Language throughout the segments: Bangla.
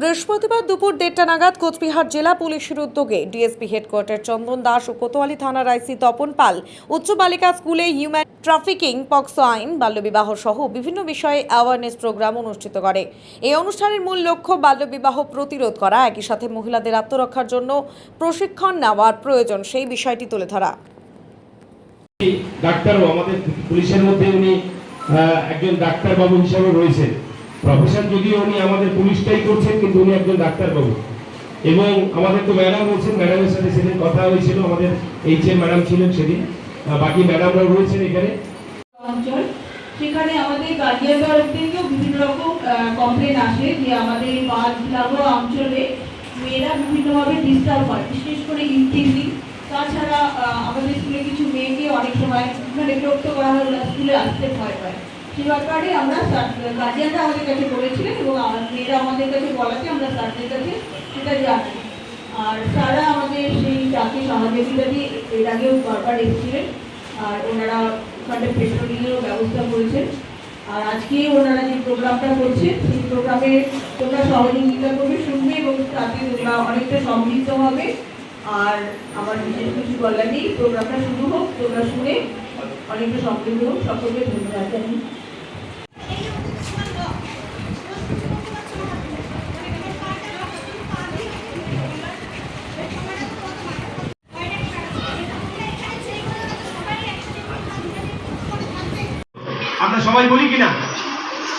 বৃহস্পতিবার দুপুর দেড়টা নাগাদ কোচবিহার জেলা পুলিশের উদ্যোগে ডিএসপি হেডকোয়ার্টার চন্দন দাস ও কোতোয়ালি থানার আইসি তপন পাল, উচ্চ বালিকা স্কুলে হিউম্যান ট্রাফিকিং পক্সো আইন, বাল্যবিবাহ সহ বিভিন্ন বিষয়ে অ্যাওয়ারনেস প্রোগ্রাম অনুষ্ঠিত করে। এই অনুষ্ঠানের মূল লক্ষ্য বাল্যবিবাহ প্রতিরোধ করা, একই সাথে মহিলাদের আত্মরক্ষার জন্য প্রশিক্ষণ নেওয়ার প্রয়োজন, সেই বিষয়টি তুলে ধরা। ডাক্তারও আমাদের পুলিশের মধ্যে উনি একজন ডাক্তারবাবু হিসাবে রয়েছেন। প্রফেশন যদিও উনি আমাদের পুলিশটাই করছেন, কিন্তু উনি একজন ডাক্তারবাবু। এবং আমাদের তো ম্যাডাম রয়েছেন, ম্যাডামের সাথে সেদিন কথা হয়েছিল, আমাদের এইচ এম ম্যাডাম ছিলেন সেদিন। বাকি ম্যাডামরাও রয়েছেন এখানে। সেখানে আমাদের গার্জিয়ান তরফ থেকেও বিভিন্ন রকম কমপ্লেন আসে যে আমাদের এই অঞ্চলে মেয়েরা বিভিন্নভাবে ডিস্টার্ব হয়, বিশেষ করে ইনটিভলি তাছাড়া আমাদের স্কুলে কিছু মেয়েকে অনেক সময় মানে বিরক্ত করা ওরা স্কুলে আসতে ভয় পায়। সে ব্যাপারে আমরা গার্জিয়ানরা আমাদের কাছে বলেছিলেন এবং আমার মেয়েরা আমাদের কাছে বলাতে আমরা স্যারদের কাছে সেটা জানাই আর স্যাররা আমাদের সেই চাকরি সহযোগিতা দিয়ে এর আগেও বারবার এসেছিলেন। আর ওনারা ওখানে পেট্রোলিংয়েরও ব্যবস্থা করেছেন। আর আজকে ওনারা যে প্রোগ্রামটা করছেন সেই প্রোগ্রামে তোমরা সহযোগিতা করবে, শুনবে এবং তাতে তোমরা অনেকটা সমৃদ্ধ হবে। আর আমার বিশেষ কিছু বলার নেই প্রোগ্রামটা শুরু হোক, তোমরা শুনে অনেকটা সমৃদ্ধ হোক। সকলকে ধন্যবাদ জানাই আমরা সবাই বলি কিনা?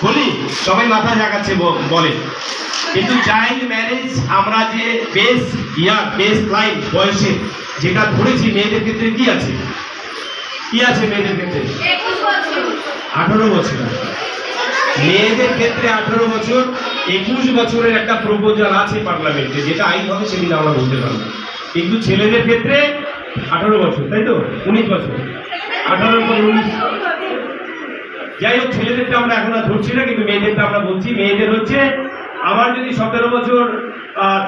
বলি? সবাই মাথা ঝাঁকাচ্ছে ব- বলে। কিন্তু চাইল্ড ম্যারেজ আমরা যে বেস ইয়ার বেস লাইন বয়সে যেটা ধরেছি মেয়েদের ক্ষেত্রে কি আছে? কি আছে মেয়েদের ক্ষেত্রে? আঠারো বছর। মেয়েদের ক্ষেত্রে আঠারো বছর একুশ বছরের একটা প্রপোজাল আছে পার্লামেন্টে যেটা আইন হবে সেদিন আমরা বলতে পারব। কিন্তু ছেলেদের ক্ষেত্রে আঠারো বছর তাই তো? উনিশ বছর। আঠারোর পর উনিশ যাই হোক ছেলেদেরটা আমরা এখন আর ধরছি না, কিন্তু মেয়েদেরটা আমরা বলছি। মেয়েদের হচ্ছে, আমার যদি সতেরো বছর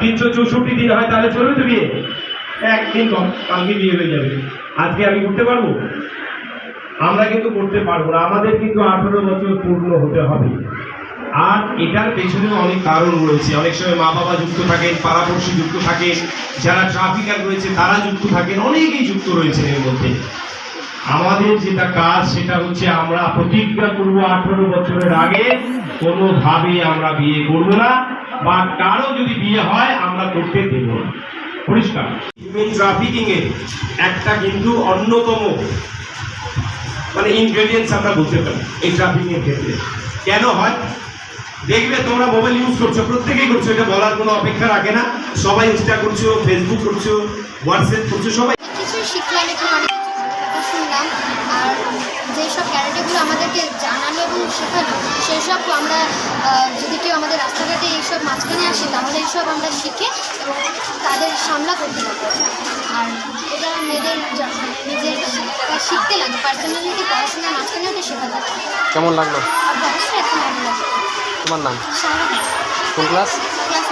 তিনশো চৌষট্টি দিন হয়, তাহলে চলবে তো বিয়ে? একদিন কালকে বিয়ে হয়ে যাবে। আজকে আমি করতে পারব? আমরা কিন্তু করতে পারব না। আমাদের কিন্তু আঠারো বছর পূর্ণ হতে হবে। আর এটার পেছনেও অনেক কারণ রয়েছে। অনেক সময় মা বাবা যুক্ত থাকেন, পাড়াপড়শি যুক্ত থাকেন, যারা ট্রাফিকার রয়েছে, তারা যুক্ত থাকেন, অনেকেই যুক্ত রয়েছেন এর মধ্যে। আমাদের যেটা কাজ, সেটা হচ্ছে আমরা প্রতিজ্ঞা করব আঠারো বছরের আগে কোনোভাবে আমরা বিয়ে করব না, বা কারও যদি বিয়ে হয়, আমরা করতে দেব পরিষ্কার। ট্রাফিকিং এর একটা কিন্তু অন্যতম মানে ইনগ্রেডিয়েন্টস আমরা বলতে পারি এই ট্রাফিকিং এর ক্ষেত্রে। কেন হয়? দেখবে তোমরা মোবাইল ইউজ করছ, প্রত্যেকেই করছ, এটা বলার কোনো অপেক্ষা রাখে না। সবাই ইনস্টা করছ ফেসবুক করছ হোয়াটসঅ্যাপ করছ, সবাই সব ক্যারেটেগুলো আমাদেরকে জানানো এবং শেখানো সেই সব আমরা যদি কেউ আমাদের রাস্তাঘাটে এইসব মাঝখানে আসে তাহলে এইসব আমরা শিখে এবং তাদের সামলা করতে পারব আর এটা মেয়েদের নিজের শিখতে লাগে পার্সোনালিটি পড়াশোনার মাঝখানে ওটা শেখাতে কেমন লাগল? তোমার নাম? কোন ক্লাস ক্লাস